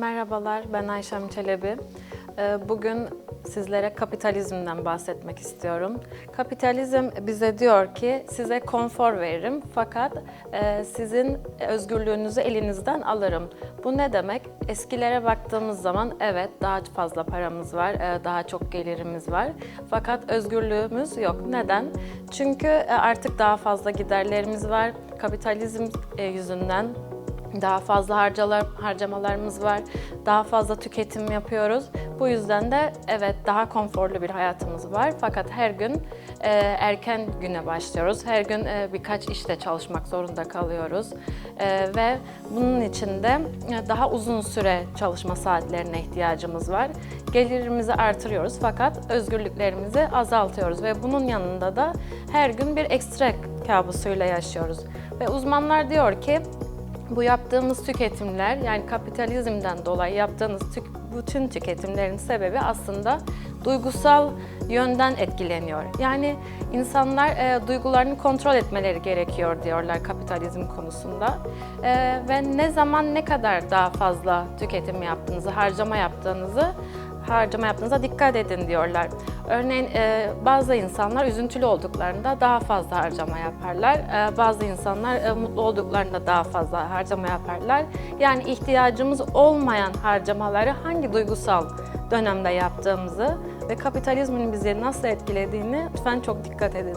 Merhabalar, ben Ayşem Çelebi. Ee, Bugün sizlere kapitalizmden bahsetmek istiyorum. Kapitalizm bize diyor ki size konfor veririm fakat e, sizin özgürlüğünüzü elinizden alırım. Bu ne demek? Eskilere baktığımız zaman evet daha fazla paramız var, e, daha çok gelirimiz var fakat özgürlüğümüz yok. Neden? Çünkü e, artık daha fazla giderlerimiz var. Kapitalizm yüzünden daha fazla harcalar, harcamalarımız var, daha fazla tüketim yapıyoruz. Bu yüzden de evet daha konforlu bir hayatımız var. Fakat her gün e, erken güne başlıyoruz. Her gün e, birkaç işte çalışmak zorunda kalıyoruz. E, ve bunun için de e, daha uzun süre çalışma saatlerine ihtiyacımız var. Gelirimizi artırıyoruz fakat özgürlüklerimizi azaltıyoruz ve bunun yanında da her gün bir ekstra kabusuyla yaşıyoruz. Ve uzmanlar diyor ki bu yaptığımız tüketimler yani kapitalizmden dolayı yaptığınız tük- bütün tüketimlerin sebebi aslında duygusal yönden etkileniyor. Yani insanlar e, duygularını kontrol etmeleri gerekiyor diyorlar kapitalizm konusunda. E, ve ne zaman ne kadar daha fazla tüketim yaptığınızı, harcama yaptığınızı harcama yaptığınıza dikkat edin diyorlar. Örneğin e, bazı insanlar üzüntülü olduklarında daha fazla harcama yaparlar. E, bazı insanlar e, mutlu olduklarında daha fazla harcama yaparlar. Yani ihtiyacımız olmayan harcamaları hangi duygusal dönemde yaptığımızı ve kapitalizmin bizi nasıl etkilediğini lütfen çok dikkat edin.